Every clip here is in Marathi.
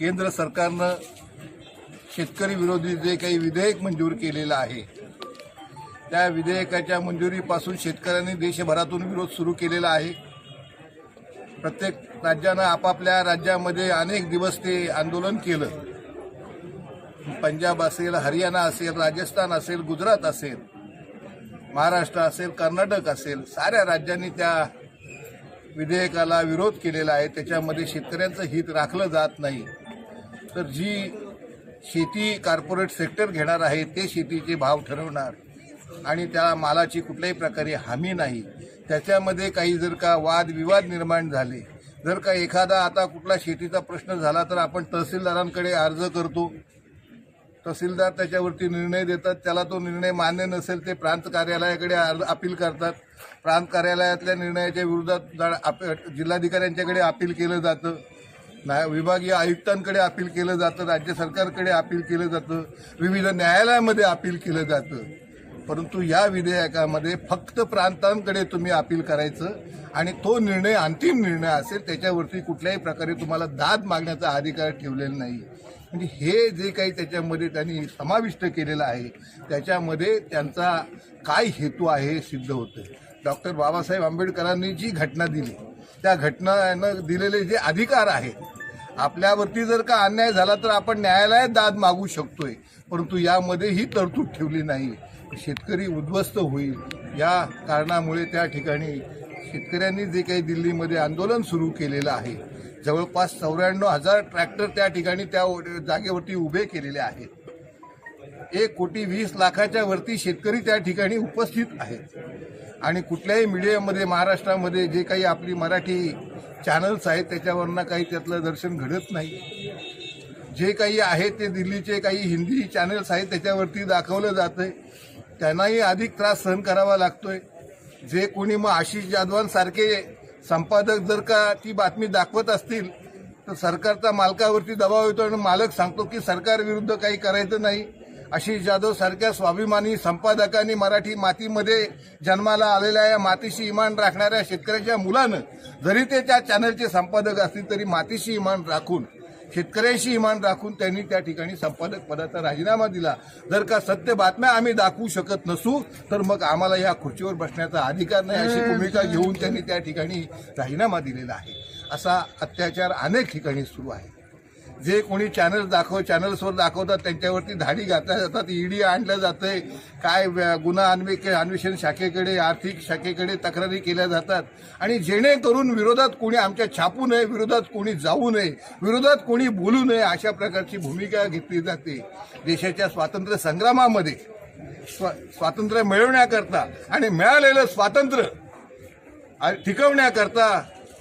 केंद्र सरकारनं शेतकरी विरोधी जे काही विधेयक मंजूर केलेलं आहे त्या विधेयकाच्या मंजुरीपासून शेतकऱ्यांनी देशभरातून विरोध सुरू केलेला आहे. प्रत्येक राज्यानं आपापल्या राज्यामध्ये अनेक दिवस ते आंदोलन केलं. पंजाब असेल हरियाणा असेल राजस्थान असेल गुजरात असेल महाराष्ट्र असेल कर्नाटक असेल साऱ्या राज्यांनी त्या विधेयकाला विरोध केलेला आहे. त्याच्यामध्ये शेतकऱ्यांचं हित राखलं जात नाही. तर जी शेती कॉर्पोरेट सेक्टर घेणार आहे ते शेतीचे भाव ठरवणार. आणि त्या मालाची कुठल्याही प्रकारे हमी नाही. त्याच्यामध्ये काही जर का वादविवाद निर्माण झाले जर का एखादा आता कुठला शेतीचा प्रश्न झाला तर आपण तहसीलदारांकडे अर्ज करतो. तहसीलदार त्याच्यावरती निर्णय देतात त्याला तो निर्णय मान्य नसेल ते प्रांत कार्यालयाकडे अर्ज- अपील करतात. प्रांत कार्यालयातल्या निर्णयाच्या विरोधात जा- आप- जिल्हाधिकाऱ्यांच्याकडे अपील केलं जातं नाही विभागीय आयुक्तांकडे अपील केलं जातं राज्य सरकारकडे अपील केलं जातं विविध न्यायालयामध्ये अपील केलं जातं. परंतु या विधेयकामध्ये फक्त प्रांतांकडे तुम्ही अपील करायचं आणि तो निर्णय अंतिम निर्णय असेल त्याच्यावरती कुठल्याही प्रकारे तुम्हाला दाद मागण्याचा अधिकार ठेवलेला नाही. म्हणजे हे जे काही त्याच्यामध्ये त्यांनी समाविष्ट केलेलं आहे त्याच्यामध्ये त्यांचा काय हेतू आहे हे सिद्ध होतं डॉक्टर बाबासाहेब आंबेडकरांनी जी घटना दिली त्या घटनानं दिलेले जे अधिकार आहेत आपल्यावरती जर का अन्याय झाला तर आपण न्यायालयात दाद मागू शकतोय. परंतु यामध्ये ही तरतूद ठेवली नाही. शेतकरी उद्ध्वस्त होईल. या कारणामुळे त्या ठिकाणी शेतकऱ्यांनी जे काही दिल्लीमध्ये आंदोलन सुरू केलेलं आहे जवळपास चौऱ्याण्णव हजार ट्रॅक्टर त्या ठिकाणी त्या जागेवरती उभे केलेले आहेत. एक कोटी वीस लाखाच्या वरती शेतकरी त्या ठिकाणी उपस्थित आहेत. आणि कुठल्याही मीडियामध्ये महाराष्ट्रामध्ये जे काही आपली मराठी चॅनल्स आहेत त्याच्यावरनं काही त्यातलं दर्शन घडत नाही. जे काही आहे ते दिल्लीचे काही हिंदी चॅनल्स आहेत त्याच्यावरती दाखवलं जातंय. त्यांनाही अधिक त्रास सहन करावा लागतोय. जे कोणी मग आशिष जाधवांसारखे संपादक जर का ती बातमी दाखवत असतील तर सरकारचा मालकावरती दबाव येतो आणि मालक सांगतो की सरकारविरुद्ध काही करायचं नाही. आशिष जाधव सारख्या स्वाभिमानी संपादकांनी मराठी मातीमध्ये जन्माला आलेल्या या मातीशी इमान राखणाऱ्या शेतकऱ्याच्या मुलानं जरी ते त्या चॅनलचे संपादक असतील तरी मातीशी इमान राखून शेतकऱ्यांशी इमान राखून त्यांनी त्या ठिकाणी संपादक पदाचा राजीनामा दिला. जर का सत्य बातम्या आम्ही दाखवू शकत नसू तर मग आम्हाला या खुर्चीवर बसण्याचा अधिकार नाही अशी भूमिका घेऊन त्यांनी त्या ठिकाणी राजीनामा दिलेला आहे. असा अत्याचार अनेक ठिकाणी सुरू आहे. जे कोणी चॅनल दाखव चॅनल्सवर दाखवतात त्यांच्यावरती धाडी घातल्या जातात. ईडी आणलं जातंय. काय गुन्हा अन्वे अन्वेषण शाखेकडे आर्थिक शाखेकडे तक्रारी केल्या जातात. आणि जेणेकरून विरोधात कोणी आमच्या छापू नये विरोधात कोणी जाऊ नये विरोधात कोणी बोलू नये अशा प्रकारची भूमिका घेतली जाते. देशाच्या स्वातंत्र्य संग्रामामध्ये स्वा स्वातंत्र्य मिळवण्याकरता आणि मिळालेलं स्वातंत्र्य टिकवण्याकरता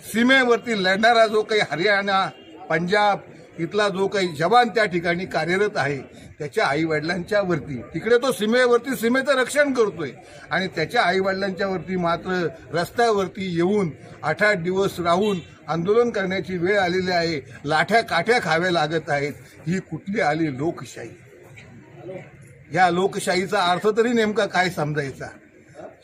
सीमेवरती लढणारा जो काही हरियाणा पंजाब इथला जो काही जवान त्या ठिकाणी कार्यरत आहे त्याच्या आईवडिलांच्या वरती. तिकडे तो सीमेवरती सीमेचं रक्षण करतोय. आणि त्याच्या आईवडिलांच्या वरती मात्र रस्त्यावरती येऊन आठ आठ दिवस राहून आंदोलन करण्याची वेळ आलेली आहे. लाठ्या काठ्या खाव्या लागत आहेत. ही कुठली आली लोकशाही? या लोकशाहीचा अर्थ तरी नेमका काय समजायचा?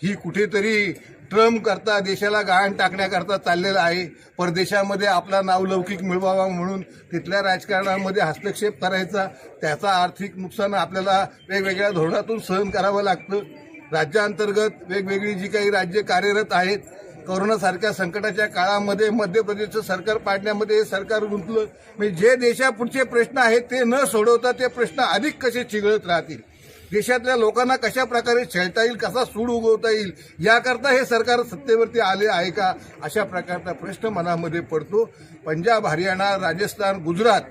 ही कुठेतरी करता देशाला गहाण टाकण्याकरता चाललेला आहे. परदेशामध्ये आपला नावलौकिक मिळवावा म्हणून तिथल्या राजकारणामध्ये हस्तक्षेप करायचा त्याचा आर्थिक नुकसान आपल्याला वेगवेगळ्या धोरणातून सहन करावं लागतं. राज्याअंतर्गत वेगवेगळी जी काही राज्य कार्यरत आहेत कोरोनासारख्या संकटाच्या काळामध्ये मध्य प्रदेशचं सरकार पाडण्यामध्ये हे सरकार गुंतलं. म्हणजे जे देशापुढचे प्रश्न आहेत ते न सोडवता ते प्रश्न अधिक कसे चिघळत राहतील? देशातल्या लोकांना कशा प्रकारे छेळता येईल कसा सूड उगवता येईल याकरता हे सरकार सत्तेवरती आले आहे का अशा प्रकारचा प्रश्न मनामध्ये पडतो. पंजाब हरियाणा राजस्थान गुजरात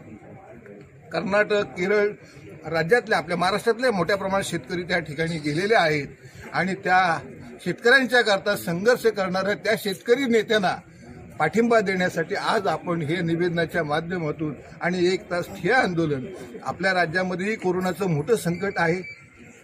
कर्नाटक केरळ राज्यातल्या आपल्या महाराष्ट्रातले मोठ्या प्रमाणात शेतकरी त्या ठिकाणी गेलेले आहेत. आणि त्या शेतकऱ्यांच्या करता संघर्ष करणाऱ्या त्या शेतकरी नेत्यांना पाठिंबा देण्यासाठी आज आपण हे निवेदनाच्या माध्यमातून आणि एक तास ठिय आंदोलन आपल्या राज्यामध्येही कोरोनाचं मोठं संकट आहे.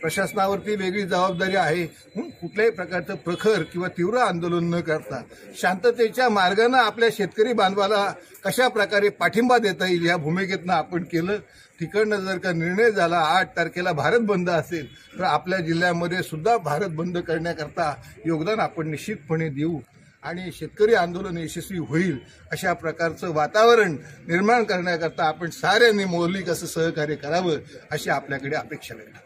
प्रशासनावरती वेगळी जबाबदारी आहे. म्हणून कुठल्याही प्रकारचं प्रखर किंवा तीव्र आंदोलन न करता शांततेच्या मार्गानं आपल्या शेतकरी बांधवाला कशा प्रकारे पाठिंबा देता येईल या भूमिकेतनं आपण केलं. तिकडनं जर का निर्णय झाला आठ तारखेला भारत बंद असेल तर आपल्या जिल्ह्यामध्ये सुद्धा भारत बंद करण्याकरता योगदान आपण निश्चितपणे देऊ आणि शेतकरी आंदोलन यशस्वी होईल अशा प्रकारचं वातावरण निर्माण करण्याकरता आपण साऱ्यांनी मौलिक असं सहकार्य करावं अशी आपल्याकडे अपेक्षा व्यक्त